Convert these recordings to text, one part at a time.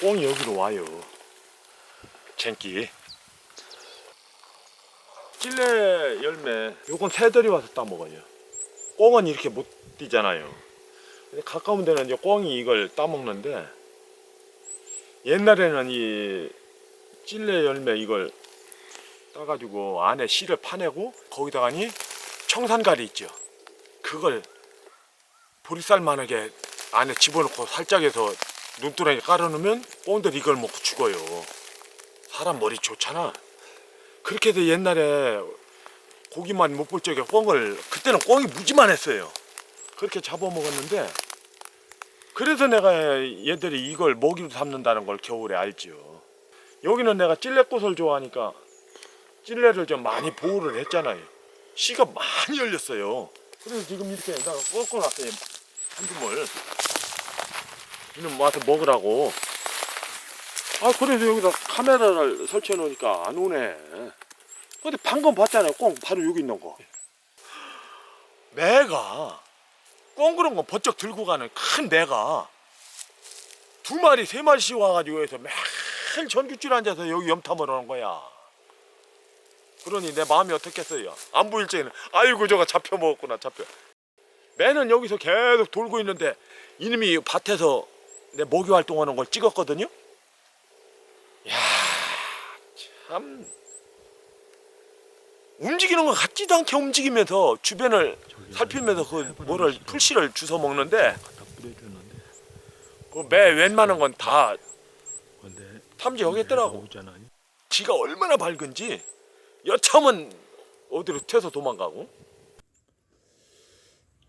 꽁이 여기로 와요. 쟁기. 찔레 열매, 요건 새들이 와서 따먹어요. 꽁은 이렇게 못 뛰잖아요. 가까운 데는 이제 꽁이 이걸 따먹는데, 옛날에는 이 찔레 열매 이걸 따가지고 안에 씨를 파내고 거기다가니 청산가리 있죠. 그걸 보리쌀만하게 안에 집어넣고 살짝 해서 눈두덩이 깔아놓으면 꽁들이 이걸 먹고 죽어요. 사람 머리 좋잖아. 그렇게 해서 옛날에 고기만 못 볼 적에 꽁을 그때는 꽁이 무지만 했어요. 그렇게 잡아먹었는데 그래서 내가 얘들이 이걸 먹이로 삼는다는 걸 겨울에 알지요. 여기는 내가 찔레꽃을 좋아하니까 찔레를 좀 많이 보호를 했잖아요. 씨가 많이 열렸어요. 그래서 지금 이렇게 내가 꺾어놨어요. 한 줌을. 이놈 와서 먹으라고. 아, 그래서 여기다 카메라를 설치해 놓으니까 안 오네. 근데 방금 봤잖아요. 꽁 바로 여기 있는 거. 매가 꽁 그런 거 번쩍 들고 가는 큰 매가 두 마리 세 마리씩 와가지고 해서 매일 전기줄 앉아서 여기 염탐을 하는 거야. 그러니 내 마음이 어떻겠어요? 안 보일 적에는 아이고 저거 잡혀 먹었구나 잡혀. 매는 여기서 계속 돌고 있는데 이놈이 밭에서 내 먹이 활동하는 걸 찍었거든요. 야, 참 움직이는 것 같지도 않게 움직이면서 주변을 살피면서 그 뭐를 풀씨를 주워 먹는데 갖다 뿌려주는데 그매 웬만한 건 다 탐지하겠더라고. 오잖아. 지가 얼마나 밝은지 여참은 어디로 튀어서 도망가고.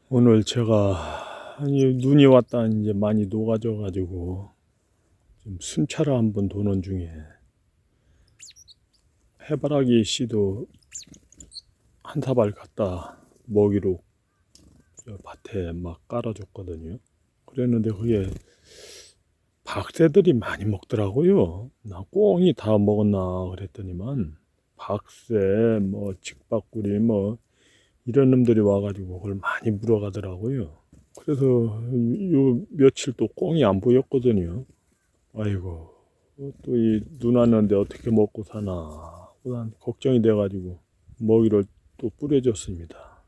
오늘 제가 눈이 왔다 이제 많이 녹아져 가지고 좀 순차로 한번 도는 중에 해바라기 씨도 한 사발 갖다 먹이로 저 밭에 막 깔아줬거든요. 그랬는데 그게 박새들이 많이 먹더라고요. 나 꽁이 다 먹었나 그랬더니만 박새, 뭐 직박구리, 뭐 이런 놈들이 와가지고 그걸 많이 물어가더라고요. 그래서 요 며칠 또 꽁이 안 보였거든요. 아이고 또 이 눈 왔는데 어떻게 먹고 사나 난 걱정이 돼가지고 먹이를 또 뿌려줬습니다.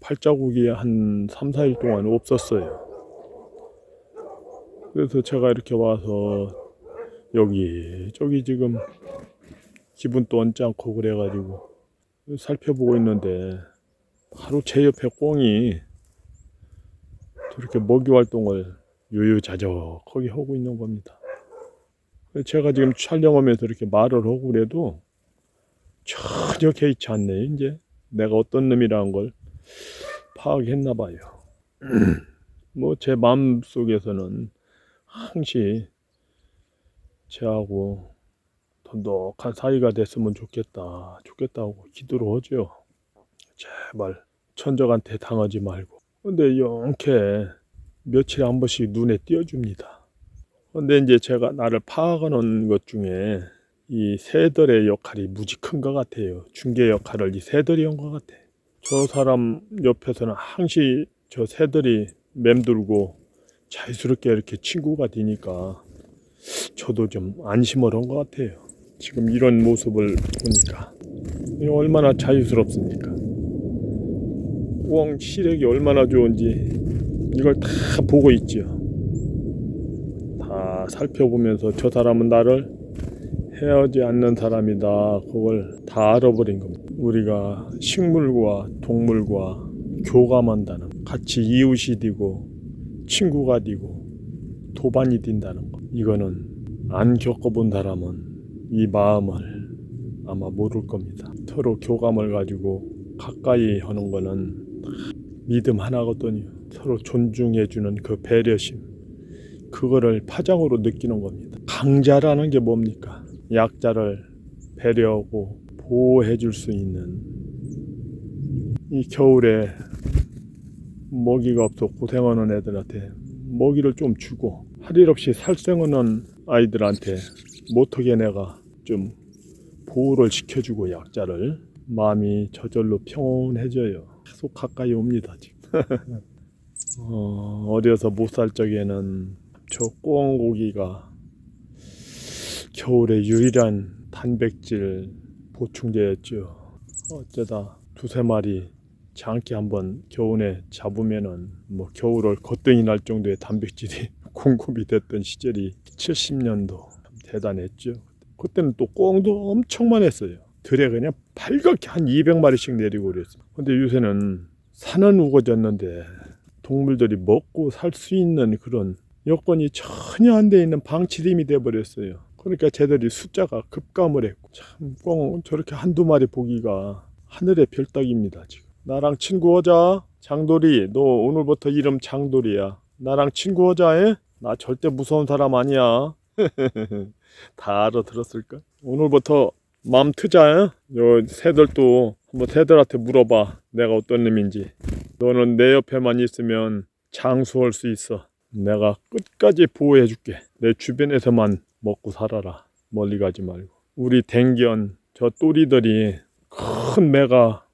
발자국이 한 3, 4일 동안 없었어요. 그래서 제가 이렇게 와서 여기 저기 지금 기분도 언짢고 그래가지고 살펴보고 있는데 바로 제 옆에 꽁이 저렇게 먹이 활동을 유유자적하게 하고 있는 겁니다. 제가 지금 촬영하면서 이렇게 말을 하고 그래도 전혀 개의치 않네 이제 내가 어떤 놈이라는 걸 파악했나 봐요. 뭐 제 마음 속에서는 항시 쟤하고 돈독한 사이가 됐으면 좋겠다, 좋겠다고 기도를 하죠. 제발 천적한테 당하지 말고. 근데 영케 며칠에 한 번씩 눈에 띄어줍니다. 근데 이제 제가 나를 파악하는 것 중에 이 새들의 역할이 무지 큰 것 같아요. 중개 역할을 이 새들이 한 것 같아. 저 사람 옆에서는 항시 저 새들이 맴돌고 자유스럽게 이렇게 친구가 되니까 저도 좀 안심을 한 것 같아요. 지금 이런 모습을 보니까 얼마나 자유스럽습니까? 꽁 시력이 얼마나 좋은지 이걸 다 보고 있지요. 다 살펴보면서 저 사람은 나를 헤어지 않는 사람이다. 그걸 다 알아버린 겁니다. 우리가 식물과 동물과 교감한다는 것, 같이 이웃이 되고 친구가 되고 도반이 된다는 것. 이거는 안 겪어본 사람은 이 마음을 아마 모를 겁니다. 서로 교감을 가지고 가까이 하는 거는 믿음 하나거든요. 서로 존중해주는 그 배려심. 그거를 파장으로 느끼는 겁니다. 강자라는 게 뭡니까? 약자를 배려하고 보호해 줄 수 있는 이 겨울에 먹이가 없어 고생하는 애들한테 먹이를 좀 주고 할 일 없이 살생하는 아이들한테 못하게 내가 좀 보호를 시켜주고 약자를 마음이 저절로 평온해져요. 계속 가까이 옵니다 지금. 어, 어려서 못 살 적에는 저 꽁고기가 겨울의 유일한 단백질 보충제였죠. 어쩌다 두세 마리 장기 한번 겨울에 잡으면은 뭐 겨울을 거뜬히 날 정도의 단백질이 공급이 됐던 시절이 70년도 대단했죠. 그때는 또 꽁도 엄청 많았어요. 들에 그냥 팔갛게 한 200마리씩 내리고 그랬어요. 근데 요새는 산은 우거졌는데 동물들이 먹고 살 수 있는 그런 여건이 전혀 안 돼 있는 방치림이 돼 버렸어요. 그러니까 쟤들이 숫자가 급감을 했고 참 꽁 저렇게 한두 마리 보기가 하늘의 별따기입니다 지금. 나랑 친구하자 장돌이 너 오늘부터 이름 장돌이야. 나랑 친구하자 에? 나 절대 무서운 사람 아니야. 다 알아들었을까? 오늘부터 맘 트자 에? 요 새들도 한번 새들한테 물어봐 내가 어떤 놈인지. 너는 내 옆에만 있으면 장수할 수 있어. 내가 끝까지 보호해 줄게. 내 주변에서만 먹고 살아라. 멀리 가지 말고. 우리 댕견 저 또리들이 큰 매가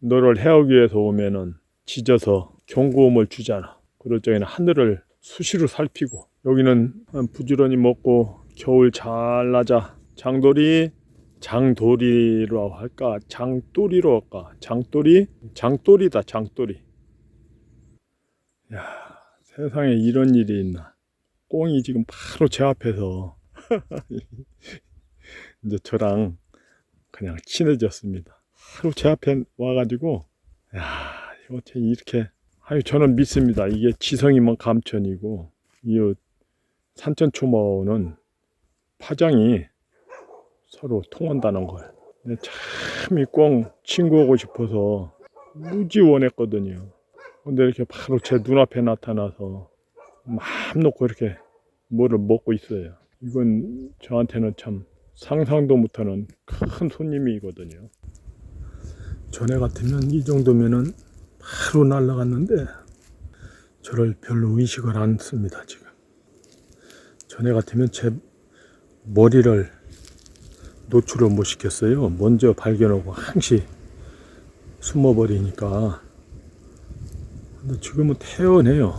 너를 해하기 위해서 오면은 짖어서 경고음을 주잖아. 그럴 적에는 하늘을 수시로 살피고 여기는 부지런히 먹고 겨울 잘 나자. 장돌이 장돌이로 할까? 장돌이로 할까? 장돌이? 장돌이다 장돌이. 야 세상에 이런 일이 있나? 꽁이 지금 바로 제 앞에서 이제 저랑 그냥 친해졌습니다. 바로 제 앞에 와가지고 야 어떻게 이렇게 아유 저는 믿습니다. 이게 지성이면 감천이고 이 산천초모는 파장이 서로 통한다는 거예요. 참이 꽁 친구하고 싶어서 무지 원했거든요. 근데 이렇게 바로 제 눈앞에 나타나서 마음 놓고 이렇게 뭐를 먹고 있어요. 이건 저한테는 참 상상도 못하는 큰 손님이거든요. 전에 같으면 이 정도면은 바로 날라갔는데 저를 별로 의식을 안 씁니다 지금. 전에 같으면 제 머리를 노출을 못 시켰어요. 먼저 발견하고 항시 숨어버리니까. 근데 지금은 태연해요.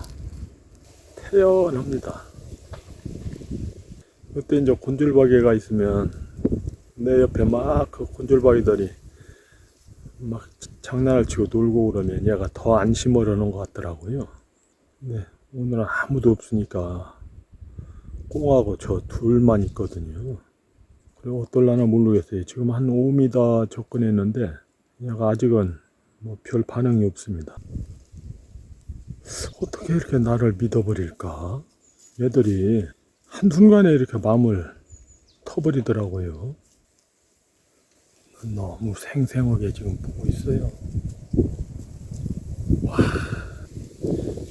태연합니다. 그때 이제 곤줄박이가 있으면 내 옆에 막 그 곤줄박이들이 막 장난을 치고 놀고 그러면 얘가 더 안심을 하는 것 같더라고요. 네, 오늘은 아무도 없으니까 꽁하고 저 둘만 있거든요. 그리고 어떨라나 모르겠어요. 지금 한 5m 접근했는데 얘가 아직은 뭐 별 반응이 없습니다. 어떻게 이렇게 나를 믿어버릴까? 얘들이 한순간에 이렇게 마음을 터버리더라고요. 너무 생생하게 지금 보고 있어요. 와,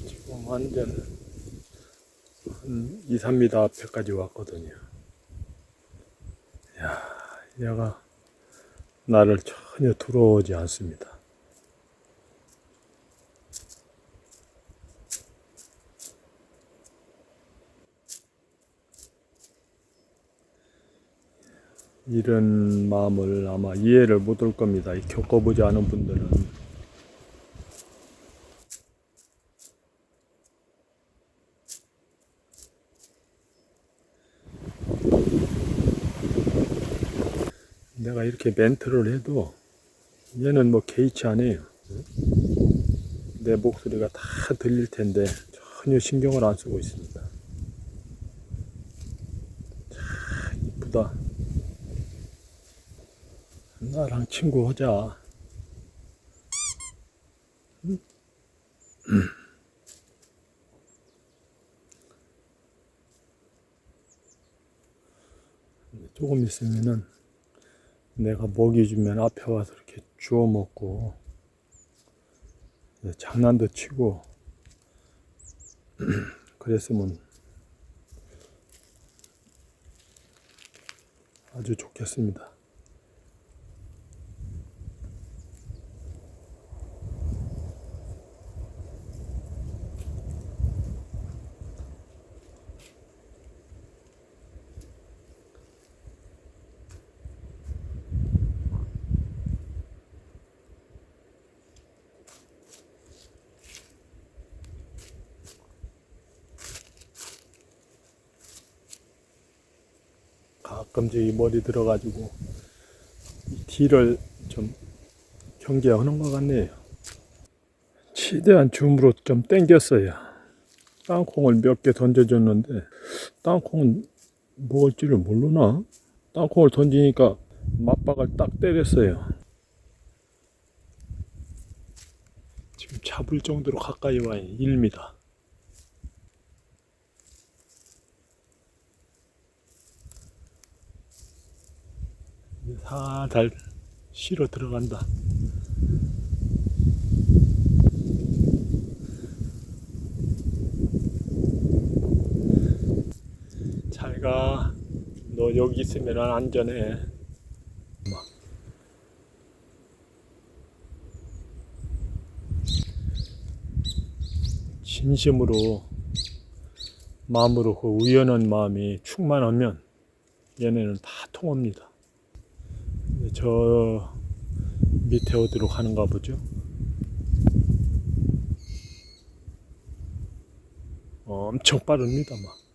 지금 완전 한 2, 3m 앞에까지 왔거든요. 야, 얘가 나를 전혀 들어오지 않습니다. 이런 마음을 아마 이해를 못할 겁니다. 이 겪어보지 않은 분들은. 내가 이렇게 멘트를 해도 얘는 뭐 개의치 않아요. 내 목소리가 다 들릴 텐데 전혀 신경을 안 쓰고 있습니다. 참 이쁘다. 나랑 친구 하자. 응? 조금 있으면은 내가 먹이 주면 앞에 와서 이렇게 주워 먹고 장난도 치고 그랬으면 아주 좋겠습니다. 가끔 저기 머리 들어가지고 이 뒤를 좀 경계하는 것 같네요. 최대한 줌으로 좀 당겼어요. 땅콩을 몇 개 던져줬는데 땅콩은 먹을 줄을 모르나? 땅콩을 던지니까 맞박을 딱 때렸어요. 지금 잡을 정도로 가까이 와 있는 1m. 살살 실어 들어간다. 잘 가. 너 여기 있으면 안전해. 막. 진심으로 마음으로 그 우연한 마음이 충만하면 얘네는 다 통합니다. 저 밑에 어디로 가는가 보죠? 엄청 빠릅니다, 막.